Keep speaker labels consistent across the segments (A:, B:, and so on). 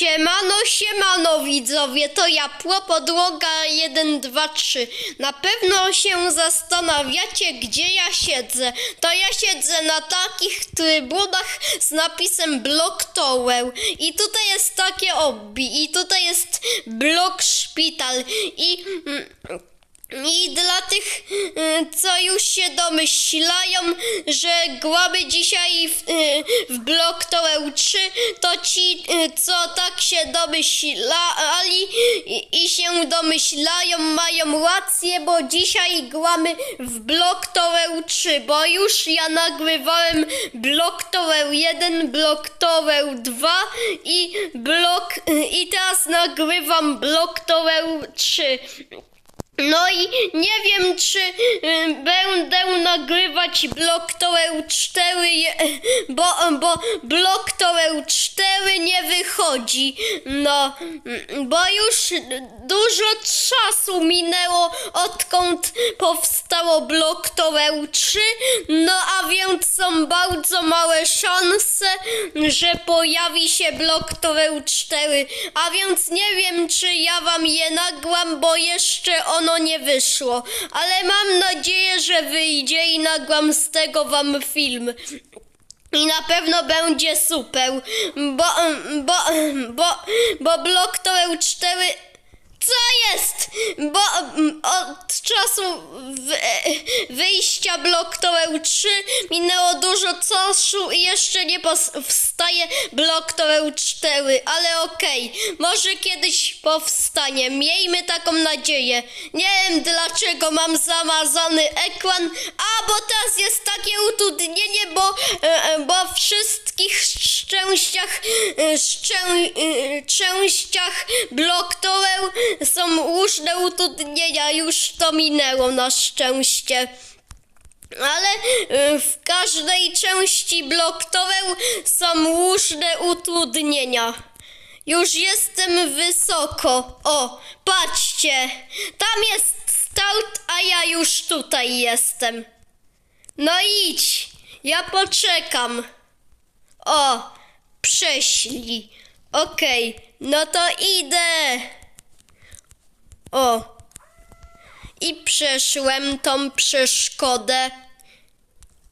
A: Siemano, siemano widzowie, to ja Pło Podłoga 1, 2, 3. Na pewno się zastanawiacie, gdzie ja siedzę. To ja siedzę na takich trybunach z napisem Block Tower. I tutaj jest takie obbi, i tutaj jest blok szpital. I... mm, i dla tych, y, co już się domyślają, że głaby dzisiaj w, y, w Block Tower 3, to ci, y, co tak się domyślali i, i się domyślają, mają rację, bo dzisiaj głamy w Block Tower 3, bo już ja nagrywałem Block Tower 1, Block Tower 2 i Block, i teraz nagrywam Block Tower 3. No i nie wiem, czy y, będę nagrywać Block Tower 4, je- bo, bo Block Tower 4 nie wychodzi. No, bo już dużo czasu minęło, odkąd powstało Block Tower 3, no a więc są bardzo małe szanse, że pojawi się Block Tower 4, a więc nie wiem, czy ja wam je nagłam, bo jeszcze ono nie wyszło, ale mam nadzieję, że wyjdzie i nagłam z tego wam film. I na pewno będzie super, bo, bo, bo, bo Block Tower 4... Co jest? Bo mm, od czasu wy- wyjścia Block Tower 3 minęło dużo czasu i jeszcze nie powstaje Block Tower 4, ale okej, może kiedyś powstanie. Miejmy taką nadzieję. Nie wiem dlaczego mam zamazany ekran, a bo teraz jest takie utrudnienie, bo, e, e, bo wszystkich szczęściach, e, szczę, e, częściach Block Tower są różne utrudnienia, już to minęło na szczęście. Ale y, w każdej części Block Tower są różne utrudnienia. Już jestem wysoko. O, patrzcie. Tam jest start, a ja już tutaj jestem. No idź. Ja poczekam. O, prześlij. Okej, no to idę. O. I przeszłem tą przeszkodę.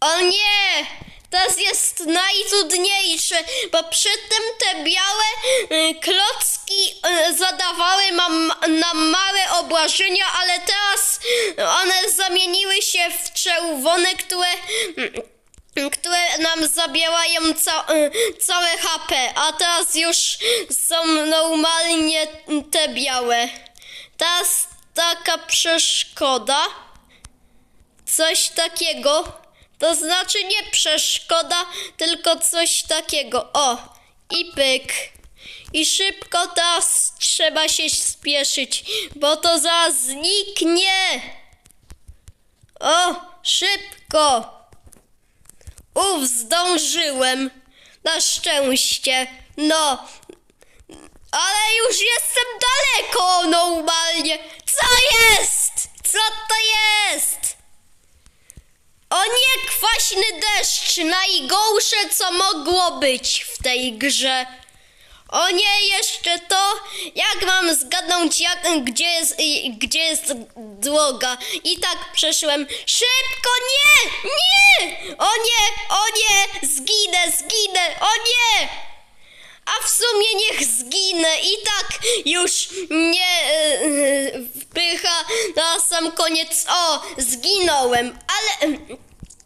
A: O nie! To jest najtrudniejsze, bo przedtem te białe y, klocki y, zadawały mam, nam małe obrażenia, ale teraz one zamieniły się w czerwone, które, y, które nam zabierają ca, całe HP, a teraz już są normalnie te białe. Teraz taka przeszkoda. Coś takiego. To znaczy nie przeszkoda, tylko coś takiego. O, i pyk. I szybko teraz trzeba się spieszyć, bo to zaraz zniknie. O, szybko. Uf, zdążyłem. Na szczęście. No, ale już jestem daleko normalnie. Co jest? Co to jest? O nie, kwaśny deszcz, najgorsze co mogło być w tej grze. O nie, jeszcze to, jak mam zgadnąć, jak, gdzie, jest, gdzie jest droga. I tak przeszłem. Szybko, nie, nie! O nie, o nie, zginę, zginę, o nie! A w sumie niech zginę i tak już nie wpycha na sam koniec. O, zginąłem, ale.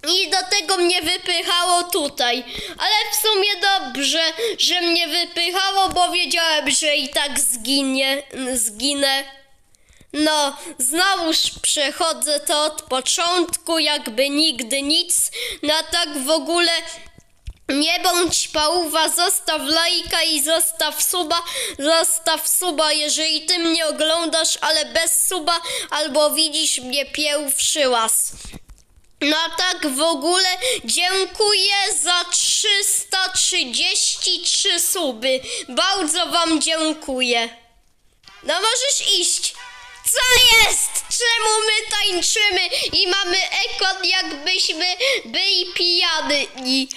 A: I do tego mnie wypychało tutaj. Ale w sumie dobrze, że mnie wypychało, bo wiedziałem, że i tak zginie, zginę. No, znowuż przechodzę to od początku, jakby nigdy nic. Na tak w ogóle nie bądź pałuwa, zostaw lajka i zostaw suba, zostaw suba, jeżeli ty mnie oglądasz, ale bez suba, albo widzisz mnie pierwszy raz. No a tak w ogóle dziękuję za 333 suby. Bardzo wam dziękuję. No możesz iść. Co jest? Czemu my tańczymy i mamy ekon jakbyśmy byli pijani?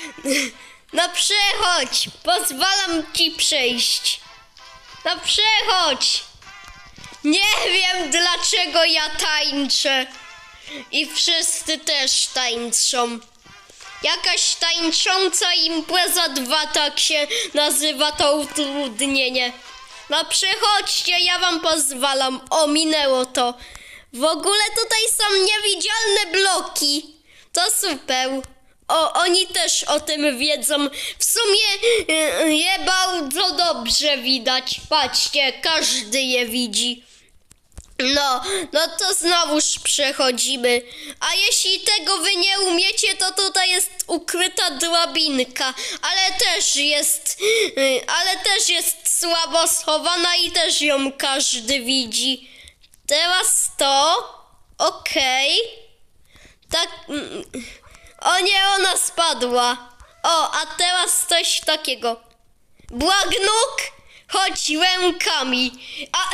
A: No przechodź, pozwalam ci przejść. No przechodź. Nie wiem dlaczego ja tańczę. I wszyscy też tańczą. Jakaś tańcząca impreza 2 tak się nazywa to utrudnienie. No przechodźcie, ja wam pozwalam. O, minęło to. W ogóle tutaj są niewidzialne bloki. To super. O, oni też o tym wiedzą. W sumie y, je bardzo dobrze widać. Patrzcie, każdy je widzi. No, no to znowuż przechodzimy. A jeśli tego wy nie umiecie, to tutaj jest ukryta drabinka, ale też jest, y, ale też jest słabo schowana i też ją każdy widzi. Teraz to, okej. Tak, mm, o nie, ona spadła. O, a teraz coś takiego. Błagnuk, chodź rękami. A,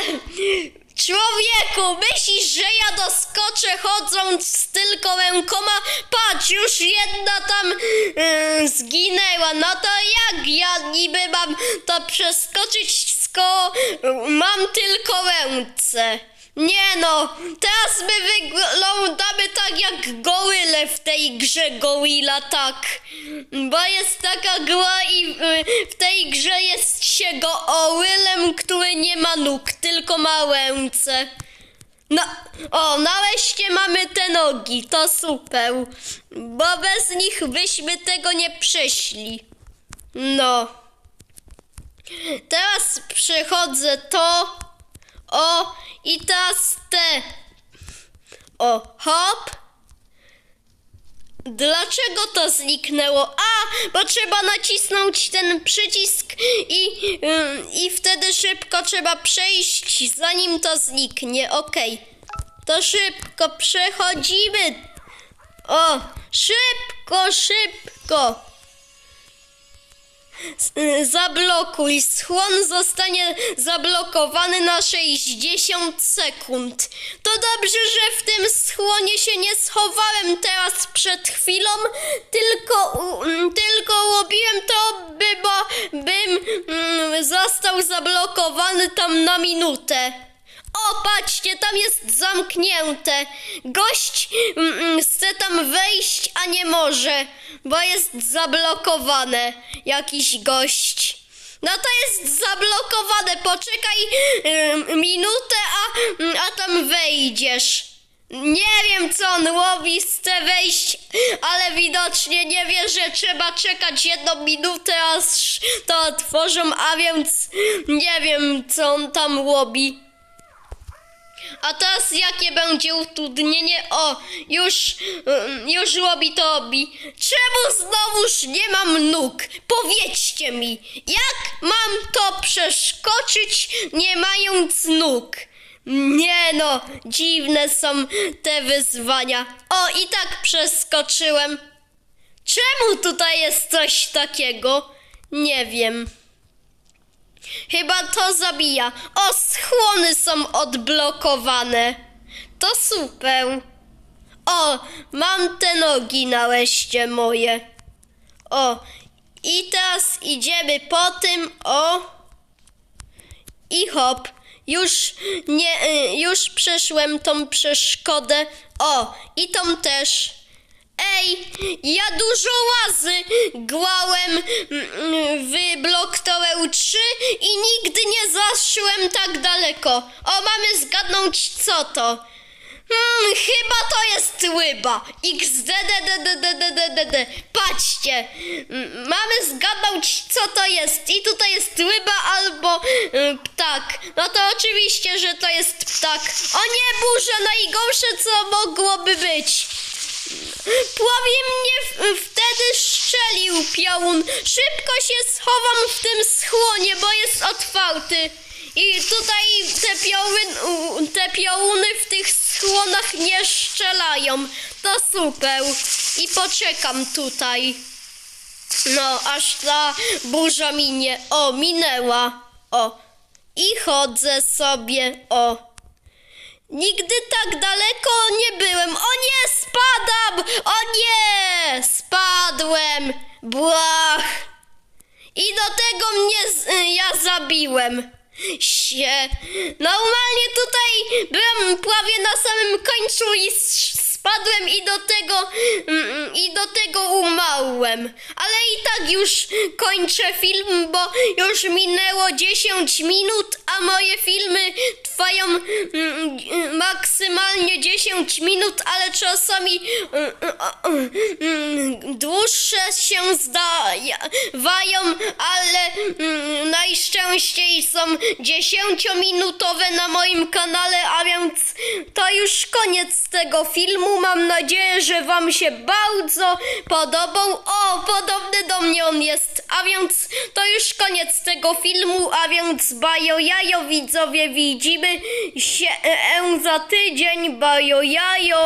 A: człowieku, myślisz, że ja doskoczę chodząc tylko rękoma? Patrz, już jedna tam yy, zginęła. No to jak ja niby mam to przeskoczyć, skoro mam tylko ręce? Nie no, teraz my wyglądamy tak jak goryle w tej grze Gorilla, tak. Bo jest taka gra i y, w tej grze jest się gorylem, który nie ma nóg, tylko ma ręce. No, o, nareszcie mamy te nogi, to super. Bo bez nich byśmy tego nie przeszli. No. Teraz przechodzę to. O, i teraz te. O, hop. Dlaczego to zniknęło? A, bo trzeba nacisnąć ten przycisk i, ym, i wtedy szybko trzeba przejść, zanim to zniknie. Okej. To szybko przechodzimy. O, szybko, szybko. Zablokuj. Schłon zostanie zablokowany na 60 sekund. To dobrze, że w tym schłonie się nie schowałem teraz przed chwilą, tylko, mm, tylko robiłem to, by, bo bym mm, został zablokowany tam na minutę. O, patrzcie, tam jest zamknięte. Gość mm, mm, chce tam wejść, a nie może, bo jest zablokowane. Jakiś gość. No to jest zablokowane. Poczekaj ym, minutę, a, mm, a tam wejdziesz. Nie wiem, co on robi, chce wejść, ale widocznie nie wie, że trzeba czekać jedną minutę, aż to otworzą, a więc nie wiem, co on tam robi. A teraz jakie będzie utrudnienie? O, już, ym, już robi to robi. Czemu znowuż nie mam nóg? Powiedzcie mi, jak mam to przeskoczyć nie mając nóg? Nie no, dziwne są te wyzwania. O, i tak przeskoczyłem. Czemu tutaj jest coś takiego? Nie wiem. Chyba to zabija. O, schłony są odblokowane. To super. O, mam te nogi na łeście moje. O, i teraz idziemy po tym, o. I hop. Już nie, y, już przeszłem tą przeszkodę. O, i tą też. Ej, ja dużo razy grałem mm, w Block Tower 3 i nigdy nie zaszłem tak daleko. O, mamy zgadnąć co to. Hmm, chyba to jest łyba. XDDDDDDD. Patrzcie. Mm, Mamy zgadnąć co to jest. I tutaj jest łyba albo y, ptak. No to oczywiście, że to jest ptak. O nie, burza, najgorsze co mogłoby być. Prawie mnie wtedy strzelił piorun. Szybko się schowam w tym schłonie, bo jest otwarty. I tutaj te, piorun, te w tych schłonach nie strzelają. To super. I poczekam tutaj. No, aż ta burza minie. O, minęła. O. I chodzę sobie. O. Nigdy tak daleko nie byłem. O nie! O nie! Spadłem! Błach! I do tego mnie y, ja zabiłem. się. Normalnie tutaj byłem prawie na samym końcu i spadłem i do tego mm, i do tego umarłem. Ale i tak już kończę film, bo już minęło 10 minut, a moje filmy trwają mm, maksymalnie 10 minut, ale czasami mm, mm, dłuższe się zdawają, ale najszczęściej są 10-minutowe na moim kanale, a więc to już koniec tego filmu. Mam nadzieję, że Wam się bardzo podobał. O, podobny do mnie on jest. A więc to już koniec tego filmu, a więc bajo jajo widzowie widzimy się e, za tydzień bajo jajo.